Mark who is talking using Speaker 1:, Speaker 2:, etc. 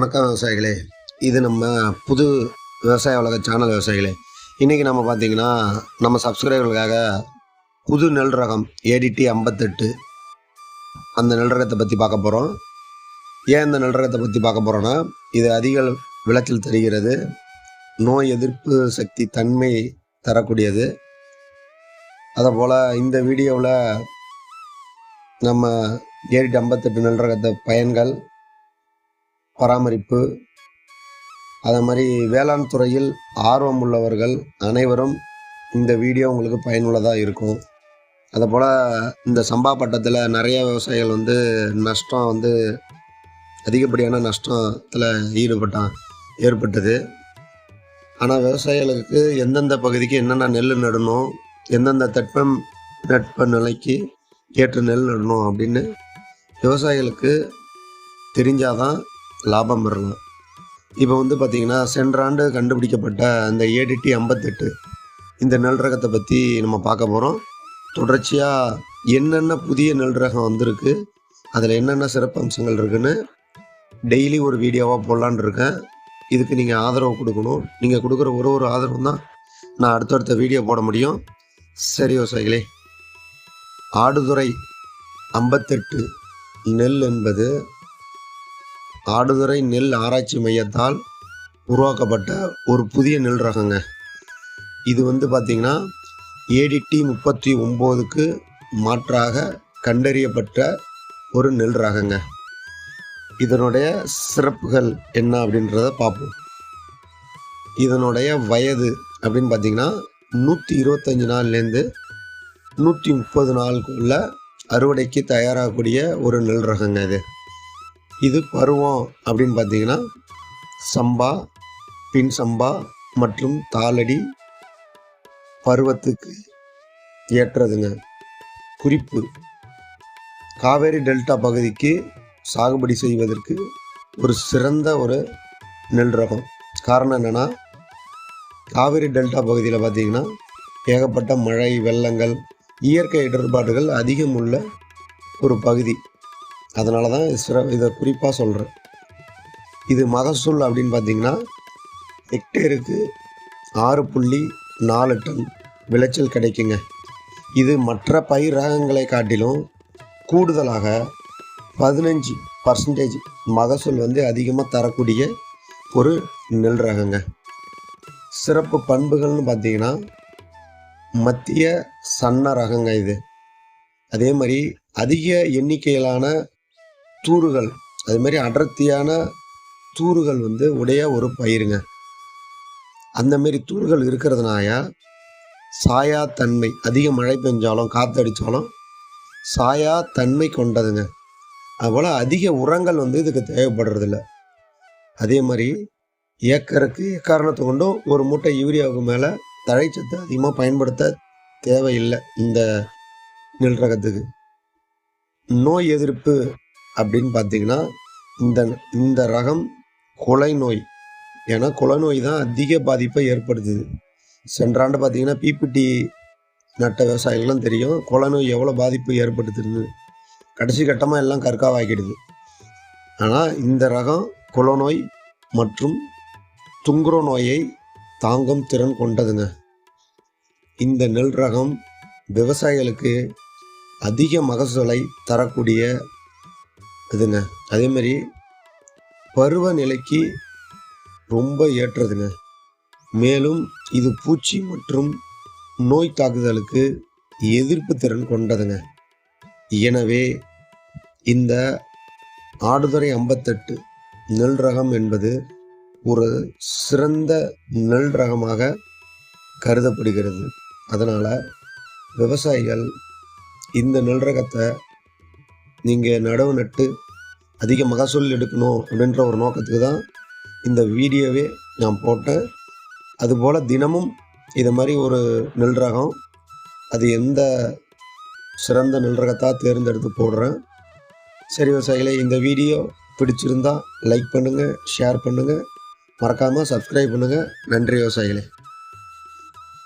Speaker 1: வணக்கம் விவசாயிகளே. இது நம்ம புது விவசாய உலக சேனல் விவசாயிகளே. இன்றைக்கி நம்ம பார்த்திங்கன்னா நம்ம சப்ஸ்கிரைபர்களுக்காக புது நெல் ரகம் ஏடிடி ஐம்பத்தெட்டு அந்த நெல் ரகத்தை பற்றி பார்க்க போகிறோம் ஏன் இந்த நெல் ரகத்தை பற்றி பார்க்க போகிறோன்னா இது அதிக விளைச்சல் தருகிறது நோய் எதிர்ப்பு சக்தி தன்மை தரக்கூடியது. அதை போல் இந்த வீடியோவில் நம்ம ஏடிடி ஐம்பத்தெட்டு நெல் ரகத்தை பயன்கள் பராமரிப்பு. அதே மாதிரி வேளாண் துறையில் ஆர்வம் உள்ளவர்கள் அனைவரும் இந்த வீடியோ உங்களுக்கு பயனுள்ளதாக இருக்கும். அதுபோல் இந்த சம்பா பட்டத்தில் நிறைய விவசாயிகள் வந்து நஷ்டம் வந்து அதிகப்படியான நஷ்டத்தில் ஈடுபட்டான் ஏற்பட்டது. ஆனால் விவசாயிகளுக்கு எந்தெந்த பகுதிக்கு என்னென்ன நெல் நடணும் எந்தெந்த தட்பம் நட்ப நிலைக்கு ஏற்ற நெல் நடணும் அப்படின்னு விவசாயிகளுக்கு தெரிஞ்சாதான் லாபம் பெறலாம் இப்போ வந்து பார்த்திங்கன்னா சென்ற ஆண்டு கண்டுபிடிக்கப்பட்ட அந்த ஏடிடி ஐம்பத்தெட்டு இந்த நெல் ரகத்தை பற்றி நம்ம பார்க்க போகிறோம் தொடர்ச்சியாக என்னென்ன புதிய நெல் ரகம் வந்திருக்கு அதில் என்னென்ன சிறப்பம்சங்கள் இருக்குன்னு டெய்லி ஒரு வீடியோவாக போடலான்னு இருக்கேன். இதுக்கு நீங்கள் ஆதரவு கொடுக்கணும். நீங்கள் கொடுக்குற ஒரு ஒரு ஆதரவு தான் நான் அடுத்தடுத்த வீடியோ போட முடியும். சரி விவசாயிகளே ஆடுதுறை ஐம்பத்தெட்டு நெல் என்பது ஆடுதுறை நெல் ஆராய்ச்சி மையத்தால் உருவாக்கப்பட்ட ஒரு புதிய நெல் ரகங்க. இது வந்து பார்த்திங்கன்னா ஏடிடி முப்பத்தி ஒம்போதுக்கு மாற்றாக கண்டறியப்பட்ட ஒரு நெல் ரகங்க. இதனுடைய சிறப்புகள் என்ன அப்படின்றத பார்ப்போம் இதனுடைய வயது அப்படின்னு பார்த்தீங்கன்னா நூற்றி இருபத்தஞ்சி நாள்லேருந்து நூற்றி முப்பது நாளுக்குள்ள அறுவடைக்கு தயாராகக்கூடிய ஒரு நெல் ரகங்க இது. இது பருவம் அப்படின்னு பார்த்தீங்கன்னா சம்பா பின் சம்பா மற்றும் தாளடி பருவத்துக்கு ஏற்றதுங்க. குறிப்பு காவேரி டெல்டா பகுதிக்கு சாகுபடி செய்வதற்கு ஒரு சிறந்த ஒரு நெல் ரகம். காரணம் என்னென்னா காவேரி டெல்டா பகுதியில் பார்த்தீங்கன்னா ஏகப்பட்ட மழை வெள்ளங்கள் இயற்கை இடர்பாடுகள் அதிகம் உள்ள ஒரு பகுதி. அதனால தான் சிற இதை குறிப்பாக சொல்கிறேன் இது மகசூல் அப்படின்னு பார்த்தீங்கன்னா ஹெக்டேருக்கு ஆறு புள்ளி நாலு டன் விளைச்சல் கிடைக்குங்க. இது மற்ற பயிர் ரகங்களை காட்டிலும் கூடுதலாக பதினஞ்சு பர்சன்டேஜ் மகசூல் வந்து அதிகமாக தரக்கூடிய ஒரு நெல் ரகங்க. சிறப்பு பண்புகள்னு பார்த்தீங்கன்னா மத்திய சன்ன ரகங்க இது. அதே மாதிரி அதிக எண்ணிக்கையிலான தூறுகள். அது மாதிரி அடர்த்தியான தூறுகள் வந்து உடைய ஒரு பயிருங்க. அந்த மாரி தூறுகள் இருக்கிறதுனால சாயா தன்மை அதிக மழை பெஞ்சாலும் காற்றடித்தாலும் சாயா தன்மை கொண்டதுங்க. அதுபோல் அதிக உரங்கள் வந்து இதுக்கு தேவைப்படுறதில்ல. அதே மாதிரி ஏக்கருக்கு எக்காரணத்தை கொண்டும் ஒரு மூட்டை யூரியாவுக்கு மேலே தழைச்சத்தை அதிகமாக பயன்படுத்த தேவையில்லை இந்த நெல் ரகத்துக்கு. நோய் எதிர்ப்பு அப்படின்னு பார்த்தீங்கன்னா இந்த இந்த ரகம் குலை நோய் ஏன்னா குலநோய் நோய் தான் அதிக பாதிப்பை ஏற்படுத்துது. சென்ற ஆண்டு பார்த்தீங்கன்னா பிபிடி நட்ட விவசாயிகள்லாம் தெரியும் குலநோய் நோய் எவ்வளோ பாதிப்பு ஏற்படுத்துது கடைசி கட்டமாக எல்லாம் கற்காவாக்கிடுது ஆனால் இந்த ரகம் குலநோய் நோய் மற்றும் துங்குரோ நோயை தாங்கும் திறன் கொண்டதுங்க. இந்த நெல் ரகம் விவசாயிகளுக்கு அதிக மகசூலை தரக்கூடிய இதுங்க அதேமாதிரி பருவநிலைக்கு ரொம்ப ஏற்றதுங்க. மேலும் இது பூச்சி மற்றும் நோய் தாக்குதலுக்கு எதிர்ப்பு திறன் கொண்டதுங்க. எனவே இந்த ஆடுதுறை ஐம்பத்தெட்டு நெல் ரகம் என்பது ஒரு சிறந்த நெல் ரகமாக கருதப்படுகிறது. அதனால் விவசாயிகள் இந்த நெல் ரகத்தை நீங்கள் நடவு நட்டு அதிக மகசூல் எடுக்கணும் அப்படின்ற ஒரு நோக்கத்துக்கு தான் இந்த வீடியோவே நான் போட்டேன். அதுபோல் தினமும் இது மாதிரி ஒரு நெல் ரகம் அது எந்த சிறந்த நெல் ரகத்தாக தேர்ந்தெடுத்து போடுறேன். சரி விவசாயிகளே இந்த வீடியோ பிடிச்சிருந்தா லைக் பண்ணுங்கள் ஷேர் பண்ணுங்கள் மறக்காமல் சப்ஸ்கிரைப் பண்ணுங்கள் நன்றி விவசாயிகளே.